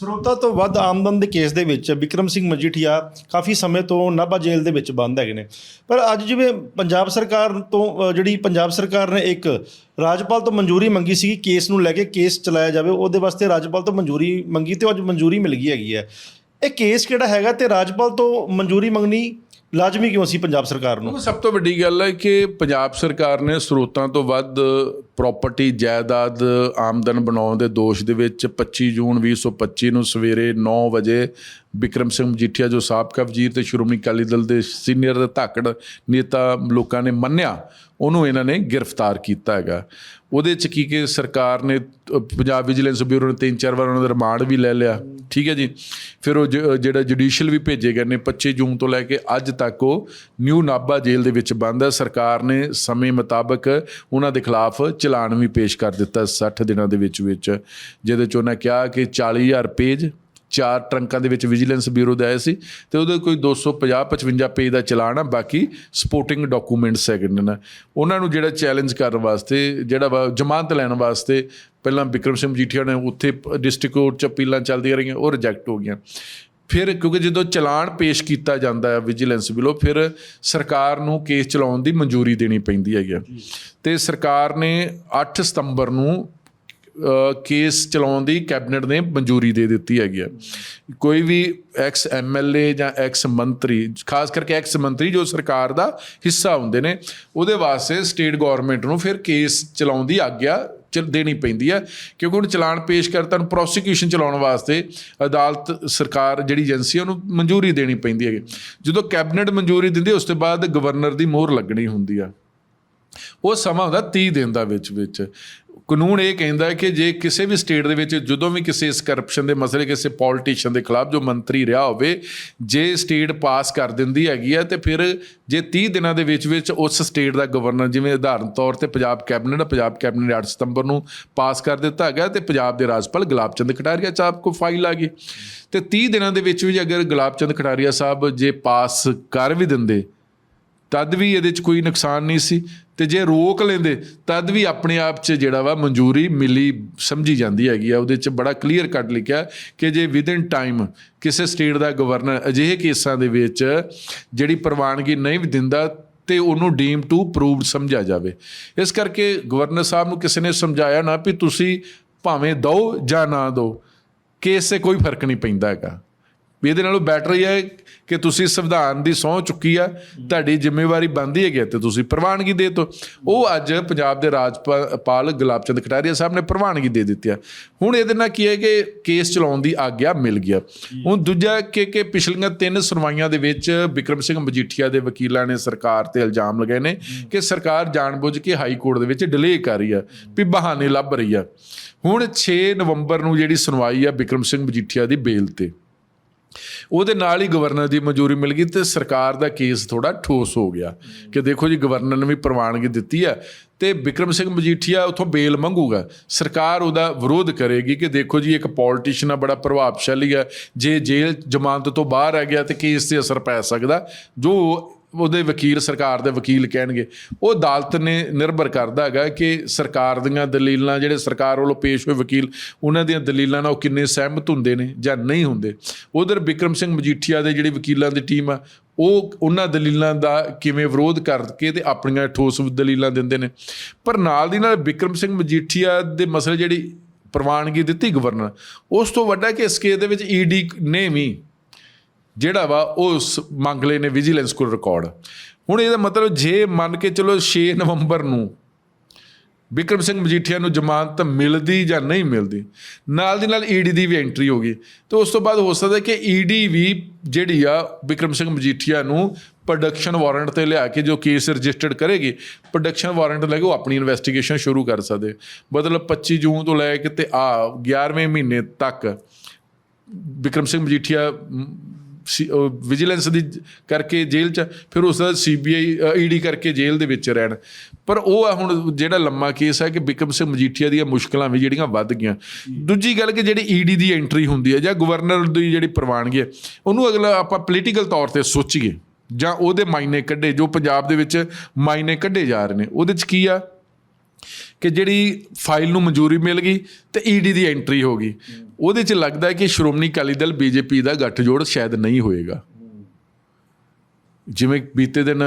ਸਰੋਤਾ ਤੋਂ ਵੱਧ ਆਮਦਨ ਦੇ ਕੇਸ ਦੇ ਵਿੱਚ ਵਿਕਰਮ ਸਿੰਘ ਮਜੀਠੀਆ ਕਾਫੀ ਸਮੇਂ ਤੋਂ ਨਾਭਾ ਜੇਲ੍ਹ ਦੇ ਵਿੱਚ ਬੰਦ ਹੈਗੇ ਨੇ। ਪਰ ਅੱਜ ਜਿਵੇਂ ਪੰਜਾਬ ਸਰਕਾਰ ਤੋਂ ਜਿਹੜੀ ਪੰਜਾਬ ਸਰਕਾਰ ਨੇ ਇੱਕ ਰਾਜਪਾਲ ਤੋਂ ਮਨਜ਼ੂਰੀ ਮੰਗੀ ਸੀ ਕੇਸ ਨੂੰ ਲੈ ਕੇ ਕੇਸ ਚਲਾਇਆ ਜਾਵੇ, ਉਹਦੇ ਵਾਸਤੇ ਰਾਜਪਾਲ ਤੋਂ ਮਨਜ਼ੂਰੀ ਮੰਗੀ ਤੇ ਉਹ ਅੱਜ ਮਨਜ਼ੂਰੀ ਮਿਲ ਗਈ ਹੈਗੀ ਹੈ। ਇਹ ਕੇਸ ਕਿਹੜਾ ਹੈਗਾ ਤੇ ਰਾਜਪਾਲ ਤੋਂ ਮਨਜ਼ੂਰੀ ਮੰਗਣੀ ਲਾਜ਼ਮੀ ਕਿਉਂ ਸੀ ਪੰਜਾਬ ਸਰਕਾਰ ਨੂੰ? ਸਭ ਤੋਂ ਵੱਡੀ ਗੱਲ ਹੈ ਕਿ ਪੰਜਾਬ ਸਰਕਾਰ ਨੇ ਸਰੋਤਾਂ ਤੋਂ ਵੱਧ ਪ੍ਰਾਪਰਟੀ ਜਾਇਦਾਦ ਆਮਦਨ ਬਣਾਉਣ ਦੇ ਦੋਸ਼ ਦੇ ਵਿੱਚ 25 ਜੂਨ 2025 ਨੂੰ ਸਵੇਰੇ 9 ਵਜੇ ਵਿਕਰਮ ਸਿੰਘ ਮਜੀਠੀਆ, ਜੋ ਸਾਬਕਾ ਵਜ਼ੀਰ ਤੇ ਸ਼੍ਰੋਮਣੀ ਅਕਾਲੀ ਦਲ ਦੇ ਸੀਨੀਅਰ ਧਾਕੜ ਨੇਤਾ ਲੋਕਾਂ ਨੇ ਮੰਨਿਆ, ਉਹਨੂੰ ਇਹਨਾਂ ਨੇ ਗ੍ਰਿਫਤਾਰ ਕੀਤਾ ਹੈਗਾ। ਉਹਦੇ ਚ ਕੀ ਕਿ ਸਰਕਾਰ ਨੇ ਪੰਜਾਬ ਵਿਜੀਲੈਂਸ ਬਿਊਰੋ ਨੇ ਤਿੰਨ ਚਾਰ ਵਾਰ ਉਹਨਾਂ ਦਾ ਰਿਮਾਂਡ ਵੀ ਲੈ ਲਿਆ। ਠੀਕ ਹੈ ਜੀ? ਫਿਰ ਉਹ ਜਿਹੜਾ ਜੁਡੀਸ਼ੀਅਲ ਵੀ ਭੇਜੇ ਗਏ ਨੇ 25 ਜੂਨ ਤੋਂ ਲੈ ਕੇ ਅੱਜ ਤੱਕ ਉਹ ਨਿਊ ਨਾਭਾ ਜੇਲ੍ਹ ਦੇ ਵਿੱਚ ਬੰਦ ਹੈ। ਸਰਕਾਰ ਨੇ ਸਮੇਂ ਮੁਤਾਬਕ ਉਹਨਾਂ ਦੇ ਖਿਲਾਫ ਚਲਾਨ ਵੀ ਪੇਸ਼ ਕਰ ਦਿੱਤਾ 60 ਦਿਨਾਂ ਦੇ ਵਿੱਚ ਵਿੱਚ, ਜਿਹਦੇ ਚ ਉਹਨਾਂ ਕਿਹਾ ਕਿ 40000 ਪੇਜ, ਚਾਰ ਟਰੰਕਾਂ ਦੇ ਵਿੱਚ ਵਿਜੀਲੈਂਸ ਬਿਊਰੋ ਦੇ ਆਏ ਸੀ ਤੇ ਉਹਦੇ ਕੋਈ 250 55 ਪੇਜ ਦਾ ਚਲਾਨ ਆ, ਬਾਕੀ ਸਪੋਰਟਿੰਗ ਡਾਕੂਮੈਂਟਸ ਹੈਗੇ ਨੇ ਉਹਨਾਂ ਨੂੰ ਜਿਹੜਾ ਚੈਲੰਜ ਕਰਨ ਵਾਸਤੇ, ਜਿਹੜਾ ਵਾ ਜ਼ਮਾਨਤ ਲੈਣ ਵਾਸਤੇ ਪਹਿਲਾਂ ਵਿਕਰਮ ਸਿੰਘ ਮਜੀਠੀਆ ਨੇ ਉੱਥੇ ਡਿਸਟ੍ਰਿਕਟ ਕੋਰਟ ਚ ਅਪੀਲਾਂ ਚੱਲਦੀਆਂ ਰਹੀਆਂ, ਉਹ ਰਿਜੈਕਟ ਹੋ ਗਈਆਂ। ਫਿਰ ਕਿਉਂਕਿ ਜਦੋਂ ਚਲਾਨ ਪੇਸ਼ ਕੀਤਾ ਜਾਂਦਾ ਹੈ ਵਿਜੀਲੈਂਸ ਵੱਲੋਂ ਫਿਰ ਸਰਕਾਰ ਨੂੰ ਕੇਸ ਚਲਾਉਣ ਦੀ ਮਨਜ਼ੂਰੀ ਦੇਣੀ ਪੈਂਦੀ ਹੈਗੀ। ਤੇ ਸਰਕਾਰ ਨੇ 8 ਸਤੰਬਰ ਨੂੰ ਕੇਸ ਚਲਾਉਣ ਦੀ ਕੈਬਨਿਟ ਨੇ ਮਨਜ਼ੂਰੀ ਦੇ ਦਿੱਤੀ ਹੈਗੀ ਆ ਕੋਈ ਵੀ ਐਕਸ ਐਮਐਲਏ ਜਾਂ ਐਕਸ ਮੰਤਰੀ ਖਾਸ ਕਰਕੇ ਐਕਸ ਮੰਤਰੀ ਜੋ ਸਰਕਾਰ ਦਾ ਹਿੱਸਾ ਹੁੰਦੇ ਨੇ ਉਹਦੇ ਵਾਸਤੇ ਸਟੇਟ ਗਵਰਨਮੈਂਟ ਨੂੰ ਫਿਰ ਕੇਸ ਚਲਾਉਣ ਦੀ ਆਗਿਆ ਦੇਣੀ ਪੈਂਦੀ ਆ ਕਿਉਂਕਿ ਉਹਨੂੰ ਚਲਾਨ ਪੇਸ਼ ਕਰਤਾ ਨੂੰ ਪ੍ਰੋਸੀਕਿਊਸ਼ਨ ਚਲਾਉਣ ਵਾਸਤੇ ਅਦਾਲਤ ਸਰਕਾਰ ਜਿਹੜੀ ਏਜੰਸੀ ਉਹਨੂੰ ਮਨਜ਼ੂਰੀ ਦੇਣੀ ਪੈਂਦੀ ਹੈਗੀ। ਜਦੋਂ ਕੈਬਨਿਟ ਮਨਜ਼ੂਰੀ ਦਿੰਦੀ ਉਸ ਤੋਂ ਬਾਅਦ ਗਵਰਨਰ ਦੀ ਮੋਹਰ ਲੱਗਣੀ ਹੁੰਦੀ ਆ। ਉਹ ਸਮਾਂ ਹੁੰਦਾ 30 ਦਿਨ ਦਾ ਵਿੱਚ ਵਿੱਚ ਕਾਨੂੰਨ ਇਹ ਕਹਿੰਦਾ ਹੈ ਕਿ ਜੇ ਕਿਸੇ ਵੀ ਸਟੇਟ ਦੇ ਵਿੱਚ ਜਦੋਂ ਵੀ ਕਿਸੇ ਇਸ ਕਰਪਸ਼ਨ ਦੇ ਮਸਲੇ, ਕਿਸੇ ਪੋਲੀਟੀਸ਼ੀਅਨ ਦੇ ਖਿਲਾਫ ਜੋ ਮੰਤਰੀ ਰਿਹਾ ਹੋਵੇ, ਜੇ ਸਟੇਟ ਪਾਸ ਕਰ ਦਿੰਦੀ ਹੈਗੀ ਹੈ ਤੇ ਫਿਰ ਜੇ 30 ਦਿਨਾਂ ਦੇ ਵਿੱਚ ਵਿੱਚ ਉਸ ਸਟੇਟ ਦਾ ਗਵਰਨਰ ਜਿਵੇਂ ਉਦਾਹਰਨ ਤੌਰ ਤੇ ਪੰਜਾਬ ਕੈਬਨਿਟ ਪੰਜਾਬ ਕੈਬਨਿਟ ਨੇ 8 ਸਤੰਬਰ ਨੂੰ ਪਾਸ ਕਰ ਦਿੱਤਾ ਹੈਗਾ ਤੇ ਪੰਜਾਬ ਦੇ ਰਾਜਪਾਲ ਗੁਲਾਬ ਚੰਦ ਖਟਾਰੀਆ ਸਾਹਿਬ ਕੋ ਫਾਈਲ ਆ ਗਈ ਤੇ 30 ਦਿਨਾਂ ਦੇ ਵਿੱਚ ਵੀ ਅਗਰ ਗੁਲਾਬ ਚੰਦ ਖਟਾਰੀਆ ਸਾਹਿਬ ਜੇ ਪਾਸ ਕਰ ਵੀ ਦਿੰਦੇ ਤਦ ਵੀ ਇਹਦੇ 'ਚ ਕੋਈ ਨੁਕਸਾਨ ਨਹੀਂ ਸੀ ਤੇ ਜੇ ਰੋਕ ਲੈਂਦੇ, ਤਦ ਵੀ ਆਪਣੇ ਆਪ 'ਚ ਜਿਹੜਾ ਵਾ ਮਨਜ਼ੂਰੀ ਮਿਲੀ, ਸਮਝੀ ਜਾਂਦੀ ਹੈਗੀ ਆ। ਉਹਦੇ 'ਚ ਬੜਾ ਕਲੀਅਰ ਕੱਟ ਲਿਖਿਆ ਕਿ ਜੇ ਵਿਦਿਨ ਟਾਈਮ ਕਿਸੇ ਸਟੇਟ ਦਾ ਗਵਰਨਰ ਅਜਿਹੇ ਕੇਸਾਂ ਦੇ ਵਿੱਚ ਜਿਹੜੀ ਪ੍ਰਵਾਨਗੀ ਨਹੀਂ ਵੀ ਦਿੰਦਾ, ਤੇ ਉਹਨੂੰ ਡੀਮ ਟੂ ਪ੍ਰੂਵਡ ਸਮਝਿਆ ਜਾਵੇ। ਇਸ ਕਰਕੇ ਗਵਰਨਰ ਸਾਹਿਬ ਨੂੰ ਕਿਸੇ ਨੇ ਸਮਝਾਇਆ ਨਾ ਵੀ ਤੁਸੀਂ ਭਾਵੇਂ ਦਿਓ ਜਾਂ ਨਾ ਦਿਓ, ਕੇਸ 'ਤੇ ਕੋਈ ਫ਼ਰਕ ਨਹੀਂ ਪੈਂਦਾ ਹੈਗਾ। ਵੀ ਇਹਦੇ ਨਾਲੋਂ ਬੈਟਰ ਇਹ ਹੈ ਕਿ ਤੁਸੀਂ ਸੰਵਿਧਾਨ ਦੀ ਸਹੁੰ ਚੁੱਕੀ ਆ, ਤੁਹਾਡੀ ਜ਼ਿੰਮੇਵਾਰੀ ਬਣਦੀ ਹੈਗੀ ਹੈ ਤੇ ਤੁਸੀਂ ਪ੍ਰਵਾਨਗੀ ਦੇ ਤੋ ਉਹ ਅੱਜ ਪੰਜਾਬ ਦੇ ਰਾਜਪਾਲ ਗੁਲਾਬ ਚੰਦ ਕਟਾਰੀਆ ਸਾਹਿਬ ਨੇ ਪ੍ਰਵਾਨਗੀ ਦੇ ਦਿੱਤੀ ਆ। ਹੁਣ ਇਹਦੇ ਨਾਲ ਕੀ ਹੈ ਕਿ ਕੇਸ ਚਲਾਉਣ ਦੀ ਆਗਿਆ ਮਿਲ ਗਿਆ ਹੁਣ ਦੂਜਾ ਕਿ ਕਿ ਪਿਛਲੀਆਂ ਤਿੰਨ ਸੁਣਵਾਈਆਂ ਦੇ ਵਿੱਚ ਵਿਕਰਮ ਸਿੰਘ ਮਜੀਠੀਆ ਦੇ ਵਕੀਲਾਂ ਨੇ ਸਰਕਾਰ ਤੇ ਇਲਜ਼ਾਮ ਲਗਾਏ ਨੇ ਕਿ ਸਰਕਾਰ ਜਾਣਬੁੱਝ ਕੇ ਹਾਈ ਕੋਰਟ ਦੇ ਵਿੱਚ ਡਿਲੇ ਕਰ ਰਹੀ ਆ, ਵੀ ਬਹਾਨੇ ਲੱਭ ਰਹੀ ਆ। ਹੁਣ 6 ਨਵੰਬਰ ਨੂੰ ਜਿਹੜੀ ਸੁਣਵਾਈ ਆ ਵਿਕਰਮ ਸਿੰਘ ਮਜੀਠੀਆ ਦੀ ਬੇਲ ਤੇ। ਉਹਦੇ ਨਾਲ ਹੀ ਗਵਰਨਰ ਦੀ ਮਨਜ਼ੂਰੀ ਮਿਲ ਗਈ ਤੇ ਸਰਕਾਰ ਦਾ ਕੇਸ ਥੋੜਾ ਠੋਸ ਹੋ ਗਿਆ ਕਿ ਦੇਖੋ ਜੀ ਗਵਰਨਰ ਨੇ ਵੀ ਪ੍ਰਵਾਨਗੀ ਦਿੱਤੀ ਹੈ ਤੇ ਵਿਕਰਮ ਸਿੰਘ ਮਜੀਠੀਆ ਉਥੋਂ ਬੇਲ ਮੰਗੂਗਾ। ਸਰਕਾਰ ਉਹਦਾ ਵਿਰੋਧ ਕਰੇਗੀ ਕਿ ਦੇਖੋ ਜੀ ਇੱਕ ਪੋਲੀਟੀਸ਼ੀਅਨ ਆ, ਬੜਾ ਪ੍ਰਭਾਵਸ਼ਾਲੀ ਹੈ ਜੇ ਜੇਲ੍ਹ ਜ਼ਮਾਨਤ ਤੋਂ ਬਾਹਰ ਆ ਗਿਆ ਤੇ ਕੇਸ ਤੇ ਅਸਰ ਪੈ ਸਕਦਾ। ਜੋ ਉਹਦੇ ਵਕੀਲ, ਸਰਕਾਰ ਦੇ ਵਕੀਲ ਕਹਿਣਗੇ। ਉਹ ਅਦਾਲਤ ਨੇ ਨਿਰਭਰ ਕਰਦਾ ਹੈਗਾ ਕਿ ਸਰਕਾਰ ਦੀਆਂ ਦਲੀਲਾਂ, ਜਿਹੜੇ ਸਰਕਾਰ ਵੱਲੋਂ ਪੇਸ਼ ਹੋਏ ਵਕੀਲ, ਉਹਨਾਂ ਦੀਆਂ ਦਲੀਲਾਂ ਨਾਲ ਉਹ ਕਿੰਨੇ ਸਹਿਮਤ ਹੁੰਦੇ ਨੇ ਜਾਂ ਨਹੀਂ ਹੁੰਦੇ। ਉਧਰ ਵਿਕਰਮ ਸਿੰਘ ਮਜੀਠੀਆ ਦੇ ਜਿਹੜੀ ਵਕੀਲਾਂ ਦੀ ਟੀਮ ਆ, ਉਹ ਉਹਨਾਂ ਦਲੀਲਾਂ ਦਾ ਕਿਵੇਂ ਵਿਰੋਧ ਕਰਕੇ ਤੇ ਆਪਣੀਆਂ ਠੋਸ ਦਲੀਲਾਂ ਦਿੰਦੇ ਨੇ। ਪਰ ਨਾਲ ਦੀ ਨਾਲ ਵਿਕਰਮ ਸਿੰਘ ਮਜੀਠੀਆ ਦੇ ਮਸਲੇ ਜਿਹੜੀ ਪ੍ਰਵਾਨਗੀ ਦਿੱਤੀ ਗਵਰਨਰ, ਉਸ ਤੋਂ ਵੱਡਾ ਕਿ ਇਸ ਕੇਸ ਦੇ ਵਿੱਚ ਈਡੀ ਨੇ ਵੀ ਜਿਹੜਾ ਵਾ ਉਹ ਸ- ਮੰਗ ਲਏ ਨੇ ਵਿਜੀਲੈਂਸ ਕੋਲ ਰਿਕਾਰਡ ਹੁਣ ਇਹਦਾ ਮਤਲਬ ਜੇ ਮੰਨ ਕੇ ਚਲੋ 6 ਨਵੰਬਰ ਨੂੰ ਵਿਕਰਮ ਸਿੰਘ ਮਜੀਠੀਆ ਨੂੰ ਜ਼ਮਾਨਤ ਮਿਲਦੀ ਜਾਂ ਨਹੀਂ ਮਿਲਦੀ, ਨਾਲ ਦੀ ਨਾਲ ਈਡੀ ਦੀ ਵੀ ਐਂਟਰੀ ਹੋ ਗਈ। ਤੇ ਉਸ ਤੋਂ ਬਾਅਦ ਹੋ ਸਕਦਾ ਕਿ ਈਡੀ ਵੀ ਜਿਹੜੀ ਆ ਵਿਕਰਮ ਸਿੰਘ ਮਜੀਠੀਆ ਨੂੰ ਪ੍ਰੋਡਕਸ਼ਨ ਵਾਰੰਟ ਤੇ ਲਿਆ ਕੇ ਜੋ ਕੇਸ ਰਜਿਸਟਰਡ ਕਰੇਗੀ ਪ੍ਰੋਡਕਸ਼ਨ ਵਾਰੰਟ ਲੈ ਕੇ ਉਹ ਆਪਣੀ ਇਨਵੈਸਟੀਗੇਸ਼ਨ ਸ਼ੁਰੂ ਕਰ ਸਕਦੇ। ਮਤਲਬ 25 ਜੂਨ ਤੋਂ ਲੈ ਕੇ ਤੇ ਆ 11ਵੇਂ ਮਹੀਨੇ ਤੱਕ ਵਿਕਰਮ ਸਿੰਘ ਮਜੀਠੀਆ ਵਿਜੀਲੈਂਸ ਦੀ ਕਰਕੇ ਜੇਲ੍ਹ 'ਚ, ਫਿਰ ਉਸ ਦਾ ਸੀਬੀਆਈ ਈਡੀ ਕਰਕੇ ਜੇਲ੍ਹ ਦੇ ਵਿੱਚ ਰਹਿਣ। ਪਰ ਉਹ ਆ ਹੁਣ ਜਿਹੜਾ ਲੰਮਾ ਕੇਸ ਹੈ ਕਿ ਵਿਕਰਮ ਸਿੰਘ ਮਜੀਠੀਆ ਦੀਆਂ ਮੁਸ਼ਕਲਾਂ ਵੀ ਜਿਹੜੀਆਂ ਵੱਧ ਗਈਆਂ। ਦੂਜੀ ਗੱਲ ਕਿ ਜਿਹੜੀ ਈਡੀ ਦੀ ਐਂਟਰੀ ਹੁੰਦੀ ਹੈ ਜਾਂ ਗਵਰਨਰ ਦੀ ਜਿਹੜੀ ਪ੍ਰਵਾਨਗੀ ਹੈ ਉਹਨੂੰ ਅਗਲਾ ਆਪਾਂ ਪੋਲੀਟੀਕਲ ਤੌਰ ਤੇ ਸੋਚੀਏ। ਜਾਂ ਉਹਦੇ ਮਾਇਨੇ ਕੱਢੇ, ਜੋ ਪੰਜਾਬ ਦੇ ਵਿੱਚ ਮਾਇਨੇ ਕੱਢੇ ਜਾ ਰਹੇ ਨੇ। ਉਹਦੇ 'ਚ ਕੀ ਆ? ਕਿ ਜਿਹੜੀ ਫਾਈਲ ਨੂੰ ਮਨਜ਼ੂਰੀ ਮਿਲ ਗਈ ਤੇ ਈਡੀ ਦੀ ਐਂਟਰੀ ਹੋ ਗਈ। ਉਹਦੇ 'ਚ ਲੱਗਦਾ ਹੈ ਕਿ ਸ਼੍ਰੋਮਣੀ ਅਕਾਲੀ ਦਲ ਬੀਜੇਪੀ ਦਾ ਗੱਠਜੋੜ ਸ਼ਾਇਦ ਨਹੀਂ ਹੋਏਗਾ। ਜਿਵੇਂ ਬੀਤੇ ਦਿਨ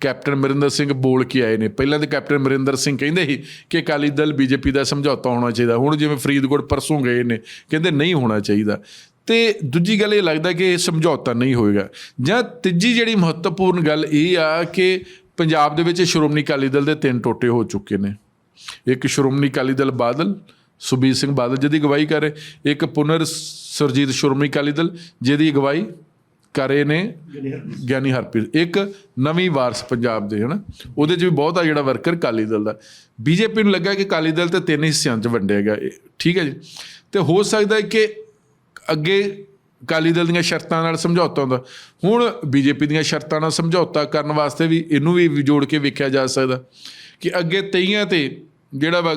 ਕੈਪਟਨ ਅਮਰਿੰਦਰ ਸਿੰਘ ਬੋਲ ਕੇ ਆਏ ਨੇ। ਪਹਿਲਾਂ ਤਾਂ ਕੈਪਟਨ ਅਮਰਿੰਦਰ ਸਿੰਘ ਕਹਿੰਦੇ ਸੀ ਕਿ ਅਕਾਲੀ ਦਲ ਬੀਜੇਪੀ ਦਾ ਸਮਝੌਤਾ ਹੋਣਾ ਚਾਹੀਦਾ। ਹੁਣ ਜਿਵੇਂ ਫਰੀਦਕੋਟ ਪਰਸੋਂ ਗਏ ਨੇ, ਕਹਿੰਦੇ ਨਹੀਂ ਹੋਣਾ ਚਾਹੀਦਾ। ਤੇ ਦੂਜੀ ਗੱਲ ਇਹ ਲੱਗਦਾ ਕਿ ਇਹ ਸਮਝੌਤਾ ਨਹੀਂ ਹੋਏਗਾ। ਜਾਂ ਤੀਜੀ ਜਿਹੜੀ ਮਹੱਤਵਪੂਰਨ ਗੱਲ ਇਹ ਆ ਕਿ ਪੰਜਾਬ ਦੇ ਵਿੱਚ ਸ਼੍ਰੋਮਣੀ ਅਕਾਲੀ ਦਲ ਦੇ ਤਿੰਨ ਟੋਟੇ ਹੋ ਚੁੱਕੇ ਨੇ। ਇੱਕ ਸ਼੍ਰੋਮਣੀ ਅਕਾਲੀ ਦਲ ਬਾਦਲ ਸੁਬੀਰ ਸਿੰਘ ਬਾਦਲ ਜਿਹਦੀ ਅਗਵਾਈ ਕਰ ਰਹੇ ਇੱਕ ਪੁਨਰ ਸਰਜੀਤ ਸ਼੍ਰੋਮਣੀ ਅਕਾਲੀ ਦਲ ਜਿਹਦੀ ਅਗਵਾਈ ਕਰ ਰਹੇ ਨੇ ਗਿਆਨੀ ਹਰਪ੍ਰੀਤ ਇੱਕ ਨਵੀਂ ਵਾਰਸ ਪੰਜਾਬ ਦੇ ਹਨਾ? ਉਹਦੇ 'ਚ ਵੀ ਬਹੁਤ ਆ ਜਿਹੜਾ ਵਰਕਰ ਅਕਾਲੀ ਦਲ ਦਾ। ਬੀਜੇਪੀ ਨੂੰ ਲੱਗਾ ਕਿ ਅਕਾਲੀ ਦਲ ਤੇ ਤਿੰਨ ਹਿੱਸਿਆਂ 'ਚ ਵੰਡਿਆ ਇਹ ਠੀਕ ਹੈ ਜੀ? ਤੇ ਹੋ ਸਕਦਾ ਹੈ ਕਿ ਅੱਗੇ ਅਕਾਲੀ ਦਲ ਦੀਆਂ ਸ਼ਰਤਾਂ ਨਾਲ ਸਮਝੌਤਾ ਹੁੰਦਾ। ਹੁਣ ਬੀਜੇਪੀ ਦੀਆਂ ਸ਼ਰਤਾਂ ਨਾਲ ਸਮਝੌਤਾ ਕਰਨ ਵਾਸਤੇ ਵੀ ਇਹਨੂੰ ਵੀ ਜੋੜ ਕੇ ਵੇਖਿਆ ਜਾ ਸਕਦਾ। ਕਿ ਅੱਗੇ ਤਈਆਂ ਤੇ ਜਿਹੜਾ ਵਾ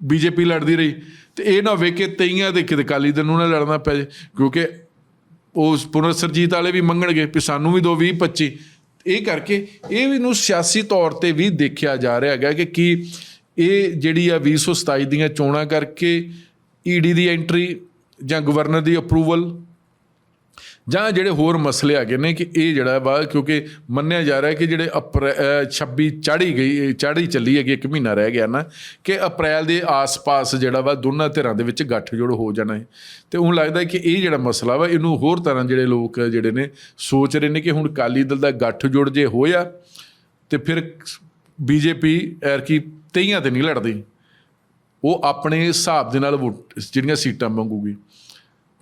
ਬੀਜੇਪੀ ਲੜਦੀ ਰਹੀ, ਤੇ ਇਹ ਨਾ ਹੋਵੇ ਕਿ ਤਈਆਂ 'ਤੇ ਕਿਤੇ ਅਕਾਲੀ ਦਲ ਨੂੰ ਨਾ ਲੜਨਾ ਪੈ ਜਾਏ ਕਿਉਂਕਿ ਉਸ ਪੁਨਰ ਸਰਜੀਤ ਵਾਲੇ ਵੀ ਮੰਗਣਗੇ ਵੀ ਸਾਨੂੰ ਵੀ ਦੋ 20 25 ਇਹ ਕਰਕੇ ਇਹ ਵੀ ਨੂੰ ਸਿਆਸੀ ਤੌਰ ਤੇ ਵੀ ਦੇਖਿਆ ਜਾ ਰਿਹਾ ਹੈਗਾ ਕਿ ਕੀ ਇਹ ਜਿਹੜੀ ਆ 2027 ਦੀਆਂ ਚੋਣਾਂ ਕਰਕੇ ਈਡੀ ਦੀ ਐਂਟਰੀ ਜਾਂ ਗਵਰਨਰ ਦੀ ਅਪਰੂਵਲ ਜਾਂ ਜਿਹੜੇ ਹੋਰ ਮਸਲੇ ਹੈਗੇ ਨੇ ਕਿ ਇਹ ਜਿਹੜਾ ਵਾ, ਕਿਉਂਕਿ ਮੰਨਿਆ ਜਾ ਰਿਹਾ ਕਿ ਜਿਹੜੇ ਅਪ੍ਰੈ- ਅਹ 26 ਚਾੜੀ ਗਈ ਚਾੜੀ ਚੱਲੀ ਹੈਗੀ, ਇੱਕ ਮਹੀਨਾ ਰਹਿ ਗਿਆ ਨਾ, ਕਿ ਅਪ੍ਰੈਲ ਦੇ ਆਸ-ਪਾਸ ਜਿਹੜਾ ਵਾ, ਦੋਨਾਂ ਧਿਰਾਂ ਦੇ ਵਿੱਚ ਗੱਠਜੋੜ ਹੋ ਜਾਣਾ ਹੈ। ਤੇ ਹੁਣ ਲੱਗਦਾ ਕਿ ਇਹ ਜਿਹੜਾ ਮਸਲਾ ਵਾ, ਇਹਨੂੰ ਹੋਰ ਤਰ੍ਹਾਂ ਜਿਹੜੇ ਲੋਕ ਜਿਹੜੇ ਨੇ ਸੋਚ ਰਹੇ ਨੇ ਕਿ ਹੁਣ ਅਕਾਲੀ ਦਲ ਦਾ ਗੱਠਜੋੜ ਜੇ ਹੋਇਆ, ਤੇ ਫਿਰ ਬੀਜੇਪੀ ਐਰਕੀ ਤਈਆਂ ਤੇ ਨਹੀਂ ਲੜਦੀ। ਉਹ ਆਪਣੇ ਹਿਸਾਬ ਦੇ ਨਾਲ ਵੋਟ, ਜਿਹੜੀਆਂ ਸੀਟਾਂ ਮੰਗੂਗੀ।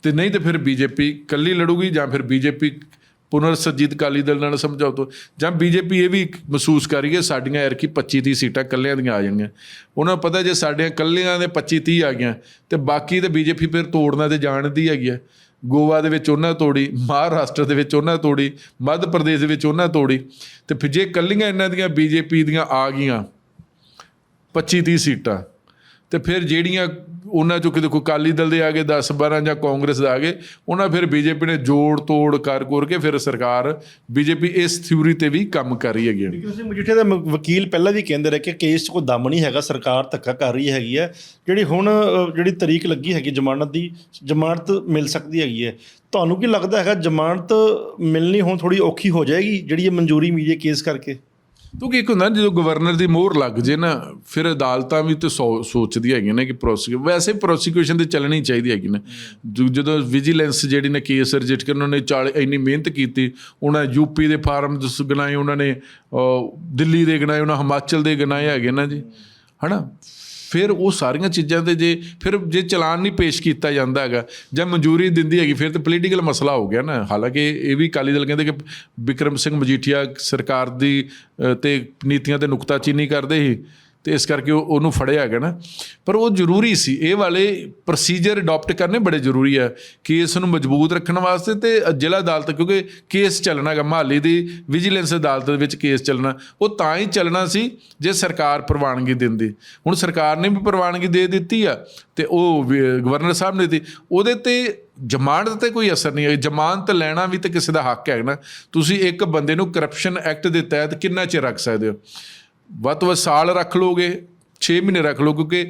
ਤੇ ਨਹੀਂ ਤੇ ਫਿਰ ਬੀਜੇਪੀ ਕੱਲੀ ਲੜੂਗੀ ਜਾਂ ਫਿਰ ਬੀਜੇਪੀ ਪੁਨਰ ਸਰਜੀਤ ਅਕਾਲੀ ਦਲ ਨਾਲ ਸਮਝੌਤਾ ਜਾਂ ਬੀਜੇਪੀ ਇਹ ਵੀ ਮਹਿਸੂਸ ਕਰ ਰਹੀ ਹੈ ਸਾਡੀਆਂ ਐਰਕੀ 25 30 ਸੀਟਾਂ ਕੱਲਿਆਂ ਦੀਆਂ ਆ ਜਾਣਗੀਆਂ। ਉਹਨਾਂ ਨੂੰ ਪਤਾ ਜੇ ਸਾਡੀਆਂ ਕੱਲਿਆਂ ਦੇ 25 30 ਆ ਗਈਆਂ, ਤੇ ਬਾਕੀ ਤੇ ਬੀਜੇਪੀ ਫਿਰ ਤੋੜਨਾ ਤੇ ਜਾਣਦੀ ਹੈਗੀ ਆ ਗੋਆ ਦੇ ਵਿੱਚ ਉਹਨਾਂ ਤੋੜੀ, ਮਹਾਰਾਸ਼ਟਰ ਦੇ ਵਿੱਚ ਉਹਨਾਂ ਤੋੜੀ, ਮੱਧ ਪ੍ਰਦੇਸ਼ ਦੇ ਵਿੱਚ ਉਹਨਾਂ ਤੋੜੀ, ਤੇ ਫਿਰ ਜੇ ਕੱਲੀਆਂ ਇਹਨਾਂ ਦੀਆਂ ਬੀਜੇਪੀ ਦੀਆਂ ਆ ਗਈਆਂ 25 30 ਸੀਟਾਂ ਤੇ ਫਿਰ ਜਿਹੜੀਆਂ ਉਹਨਾਂ ਚੋਂ ਕਿਤੇ ਕੋਈ ਅਕਾਲੀ ਦਲ ਦੇ ਆ ਗਏ 10 12 ਜਾਂ ਕਾਂਗਰਸ ਦੇ ਆ ਗਏ, ਉਹਨਾਂ ਫਿਰ ਬੀਜੇਪੀ ਨੇ ਜੋੜ ਤੋੜ ਕਰ ਕਰ ਕੇ ਫਿਰ ਸਰਕਾਰ ਬੀਜੇਪੀ ਇਸ ਥਿਊਰੀ ਤੇ ਵੀ ਕੰਮ ਕਰ ਰਹੀ ਹੈਗੀ ਬਿਕਰਮ ਸਿੰਘ ਮਜੀਠੀਆ ਦੇ ਮ- ਵਕੀਲ ਪਹਿਲਾਂ ਵੀ ਕਹਿੰਦੇ ਰਹੇ ਕਿ ਕੇਸ 'ਚ ਕੋਈ ਦਮ ਨਹੀਂ ਹੈਗਾ, ਸਰਕਾਰ ਧੱਕਾ ਕਰ ਰਹੀ ਹੈਗੀ ਹੈ। ਜਿਹੜੀ ਹੁਣ ਜਿਹੜੀ ਤਰੀਕ ਲੱਗੀ ਹੈਗੀ ਜ਼ਮਾਨਤ ਦੀ, ਜ਼ਮਾਨਤ ਮਿਲ ਸਕਦੀ ਹੈਗੀ ਹੈ। ਤੁਹਾਨੂੰ ਕੀ ਲੱਗਦਾ ਹੈਗਾ ਜ਼ਮਾਨਤ ਮਿਲਣੀ ਹੁਣ ਥੋੜੀ ਔਖੀ ਹੋ ਜਾਏਗੀ, ਜਿਹੜੀ ਇਹ ਮਨਜ਼ੂਰੀ ਮਿਲੀ ਕੇਸ ਕਰਕੇ? ਕਿਉਂਕਿ ਇੱਕ ਹੁੰਦਾ ਨਾ, ਜਦੋਂ ਗਵਰਨਰ ਦੀ ਮੋਹਰ ਲੱਗ ਜੇ ਨਾ ਫਿਰ ਅਦਾਲਤਾਂ ਵੀ ਤੇ ਸੋ- ਸੋਚਦੀਆਂ ਹੈਗੀਆਂ ਨੇ ਕਿ ਪ੍ਰੋਸੀਕਿਊ ਵੈਸੇ ਪ੍ਰੋਸੀਕਿਊਸ਼ਨ ਤੇ ਚੱਲਣੀ ਚਾਹੀਦੀ ਹੈਗੀ ਨਾ। ਜਦੋਂ ਵਿਜੀਲੈਂਸ ਜਿਹੜੀ ਨੇ ਕੇਸ ਰਜਿਸਟ ਕਰਨ ਉਹਨਾਂ ਨੇ ਚਾਲ ਇੰਨੀ ਮਿਹਨਤ ਕੀਤੀ ਉਹਨਾਂ ਯੂਪੀ ਦੇ ਫਾਰਮ ਦਸ ਗਣਾਏ ਉਹਨਾਂ ਨੇ ਦਿੱਲੀ ਦੇ ਗਣਾਏ ਉਹਨਾਂ ਹਿਮਾਚਲ ਦੇ ਗਣਾਏ ਹੈਗੇ ਨਾ ਜੀ। ਹਨਾ? ਫਿਰ ਉਹ ਸਾਰੀਆਂ ਚੀਜ਼ਾਂ ਤੇ ਜੇ ਫਿਰ ਜੇ ਚਲਾਨ ਨਹੀਂ ਪੇਸ਼ ਕੀਤਾ ਜਾਂਦਾ ਹੈਗਾ ਜਾਂ ਮਨਜ਼ੂਰੀ ਦਿੰਦੀ ਹੈਗੀ ਫਿਰ ਤੇ ਪੋਲੀਟੀਕਲ ਮਸਲਾ ਹੋ ਗਿਆ ਨਾ। ਹਾਲਾਂਕਿ ਇਹ ਵੀ ਅਕਾਲੀ ਦਲ ਕਹਿੰਦੇ ਕਿ ਵਿਕਰਮ ਸਿੰਘ ਮਜੀਠੀਆ ਸਰਕਾਰ ਦੀ ਅ, ਤੇ ਨੀਤੀਆਂ ਤੇ ਨੁਕਤਾਚੀਨੀ ਕਰਦੇ ਸੀ। ਤੇ ਇਸ ਕਰਕੇ ਉਹ- ਉਹਨੂੰ ਫੜਿਆ ਹੈਗਾ ਨਾ। ਪਰ ਉਹ ਜ਼ਰੂਰੀ ਸੀ। ਇਹ ਵਾਲੇ ਪ੍ਰੋਸੀਜਰ ਅਡਾਪਟ ਕਰਨੇ ਬੜੇ ਜ਼ਰੂਰੀ ਆ ਕੇਸ ਨੂੰ ਮਜ਼ਬੂਤ ਰੱਖਣ ਵਾਸਤੇ ਤੇ ਜ਼ਿਲ੍ਹਾ ਅਦਾਲਤ ਕਿਉਂਕਿ ਕੇਸ ਚੱਲਣਾ ਹੈਗਾ, ਮਹਾਲੀ ਦੀ ਵਿਜੀਲੈਂਸ ਅਦਾਲਤ ਦੇ ਵਿੱਚ ਕੇਸ ਚੱਲਣਾ। ਉਹ ਤਾਂ ਹੀ ਚੱਲਣਾ ਸੀ ਜੇ ਸਰਕਾਰ ਪ੍ਰਵਾਨਗੀ ਦਿੰਦੀ। ਹੁਣ ਸਰਕਾਰ ਨੇ ਵੀ ਪ੍ਰਵਾਨਗੀ ਦੇ ਦਿੱਤੀ ਆ ਤੇ ਉਹ ਵੀ ਗਵਰਨਰ ਸਾਹਿਬ ਨੇ ਦਿੱਤੀ। ਉਹਦੇ ਤੇ ਜ਼ਮਾਨਤ ਤੇ ਕੋਈ ਅਸਰ ਨਹੀਂ ਹੈ ਜ਼ਮਾਨਤ ਲੈਣਾ ਵੀ ਤੇ ਕਿਸੇ ਦਾ ਹੱਕ ਹੈ ਨਾ। ਤੁਸੀਂ ਇੱਕ ਬੰਦੇ ਨੂੰ ਕਰਪਸ਼ਨ ਐਕਟ ਦੇ ਤਹਿਤ ਕਿੰਨਾ ਚਿਰ ਰੱਖ ਸਕਦੇ ਹੋ? ਵੱਧ ਤੋਂ ਵੱਧ ਸਾਲ ਰੱਖ ਲੋਗੇ 6 ਮਹੀਨੇ ਰੱਖ ਲਓ ਕਿਉਂਕਿ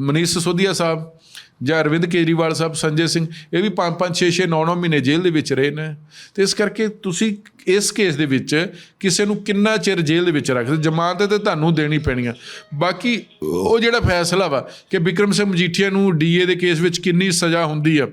ਮਨੀਸ਼ ਸਿਸੋਦੀਆ ਸਾਹਿਬ ਜਾਂ ਅਰਵਿੰਦ ਕੇਜਰੀਵਾਲ ਸਾਹਿਬ, ਸੰਜੇ ਸਿੰਘ, ਇਹ ਵੀ 5 5 6 6 9 9 ਮਹੀਨੇ ਜੇਲ੍ਹ ਦੇ ਵਿੱਚ ਰਹੇ ਨੇ। ਤੇ ਇਸ ਕਰਕੇ ਤੁਸੀਂ ਇਸ ਕੇਸ ਦੇ ਵਿੱਚ ਕਿਸੇ ਨੂੰ ਕਿੰਨਾ ਚਿਰ ਜੇਲ੍ਹ ਦੇ ਵਿੱਚ ਰੱਖਦੇ ਜ਼ਮਾਨਤ ਤੇ ਤੁਹਾਨੂੰ ਦੇਣੀ ਪੈਣੀ ਆ ਬਾਕੀ ਉਹ ਜਿਹੜਾ ਫੈਸਲਾ ਵਾ ਕਿ ਵਿਕਰਮ ਸਿੰਘ ਮਜੀਠੀਆ ਨੂੰ ਡੀਏ ਦੇ ਕੇਸ ਵਿੱਚ ਕਿੰਨੀ ਸਜ਼ਾ ਹੁੰਦੀ ਆ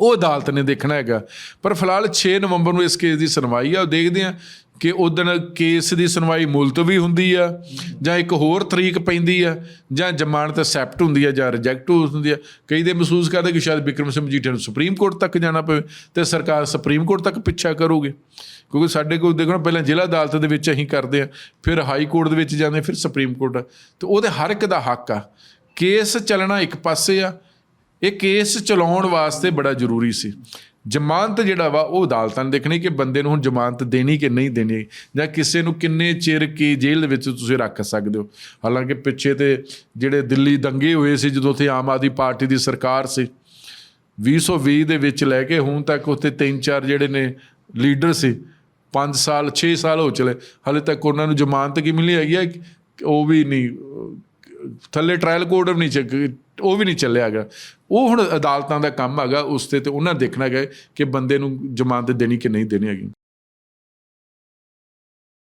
ਉਹ ਅਦਾਲਤ ਨੇ ਦੇਖਣਾ ਹੈਗਾ। ਪਰ ਫਿਲਹਾਲ 6 ਨਵੰਬਰ ਨੂੰ ਇਸ ਕੇਸ ਦੀ ਸੁਣਵਾਈ ਆ, ਉਹ ਦੇਖਦੇ ਆ ਕਿ ਉਦੋਂ ਕੇਸ ਦੀ ਸੁਣਵਾਈ ਮੁਲਤਵੀ ਹੁੰਦੀ ਆ, ਜਾਂ ਇੱਕ ਹੋਰ ਤਰੀਕ ਪੈਂਦੀ ਆ, ਜਾਂ ਜ਼ਮਾਨਤ ਐਕਸੈਪਟ ਹੁੰਦੀ ਆ, ਜਾਂ ਰਿਜੈਕਟ ਹੁੰਦੀ ਆ। ਕਈ ਦੇ ਮਹਿਸੂਸ ਕਰਦੇ ਕਿ ਸ਼ਾਇਦ ਵਿਕਰਮ ਸਿੰਘ ਮਜੀਠੀਆ ਨੂੰ ਸੁਪਰੀਮ ਕੋਰਟ ਤੱਕ ਜਾਣਾ ਪਵੇ ਤੇ ਸਰਕਾਰ ਸੁਪਰੀਮ ਕੋਰਟ ਤੱਕ ਪਿੱਛਾ ਕਰੂਗੀ। ਕਿਉਂਕਿ ਸਾਡੇ ਕੋਲ ਦੇਖੋ ਨਾ, ਪਹਿਲਾਂ ਜ਼ਿਲ੍ਹਾ ਅਦਾਲਤ ਦੇ ਵਿੱਚ ਅਸੀਂ ਕਰਦੇ ਆ, ਫਿਰ ਹਾਈ ਕੋਰਟ ਦੇ ਵਿੱਚ ਜਾਂਦੇ, ਫਿਰ ਸੁਪਰੀਮ ਕੋਰਟ ਤੇ ਉਹਦੇ ਹਰ ਇੱਕ ਦਾ ਹੱਕ ਆ। ਕੇਸ ਚੱਲਣਾ ਇੱਕ ਪਾਸੇ ਆ ਇਹ ਕੇਸ ਚਲਾਉਣ ਵਾਸਤੇ ਬੜਾ ਜ਼ਰੂਰੀ ਸੀ। ਜ਼ਮਾਨਤ ਜਿਹੜਾ ਵਾ, ਉਹ ਅਦਾਲਤਾਂ ਨੇ ਦੇਖਣੀ ਕਿ ਬੰਦੇ ਨੂੰ ਹੁਣ ਜ਼ਮਾਨਤ ਦੇਣੀ ਕਿ ਨਹੀਂ ਦੇਣੀ, ਜਾਂ ਕਿਸੇ ਨੂੰ ਕਿੰਨੇ ਚਿਰ ਕੀ ਜੇਲ੍ਹ ਦੇ ਵਿੱਚ ਤੁਸੀਂ ਰੱਖ ਸਕਦੇ ਹੋ। ਹਾਲਾਂਕਿ ਪਿੱਛੇ ਤੇ ਜਿਹੜੇ ਦਿੱਲੀ ਦੰਗੇ ਹੋਏ ਸੀ, ਜਦੋਂ ਉੱਥੇ ਆਮ ਆਦਮੀ ਪਾਰਟੀ ਦੀ ਸਰਕਾਰ ਸੀ 2020 ਦੇ ਵਿੱਚ ਲੈ ਕੇ ਹੁਣ ਤੱਕ ਉੱਥੇ ਤਿੰਨ ਚਾਰ ਜਿਹੜੇ ਨੇ ਲੀਡਰ ਸੀ 5 ਸਾਲ 6 ਸਾਲ ਹੋ ਚਲੇ। ਹਾਲੇ ਤੱਕ ਉਹਨਾਂ ਨੂੰ ਜ਼ਮਾਨਤ ਕੀ ਮਿਲੀ ਹੈਗੀ ਹੈ ਉਹ ਵੀ ਨਹੀਂ, ਥੱਲੇ ਟ੍ਰਾਇਲ ਕੋਰਟ ਵੀ ਨਹੀਂ ਚੱਕ ਉਹ ਵੀ ਨਹੀਂ ਚੱਲਿਆ ਹੈਗਾ। ਉਹ ਹੁਣ ਅਦਾਲਤਾਂ ਦਾ ਕੰਮ ਹੈਗਾ, ਉਸ ਤੇ ਤੇ ਉਹਨਾਂ ਦੇਖਣਾ ਹੈਗਾ ਕਿ ਬੰਦੇ ਨੂੰ ਜ਼ਮਾਨਤ ਦੇਣੀ ਕਿ ਨਹੀਂ ਦੇਣੀ ਹੈਗੀ।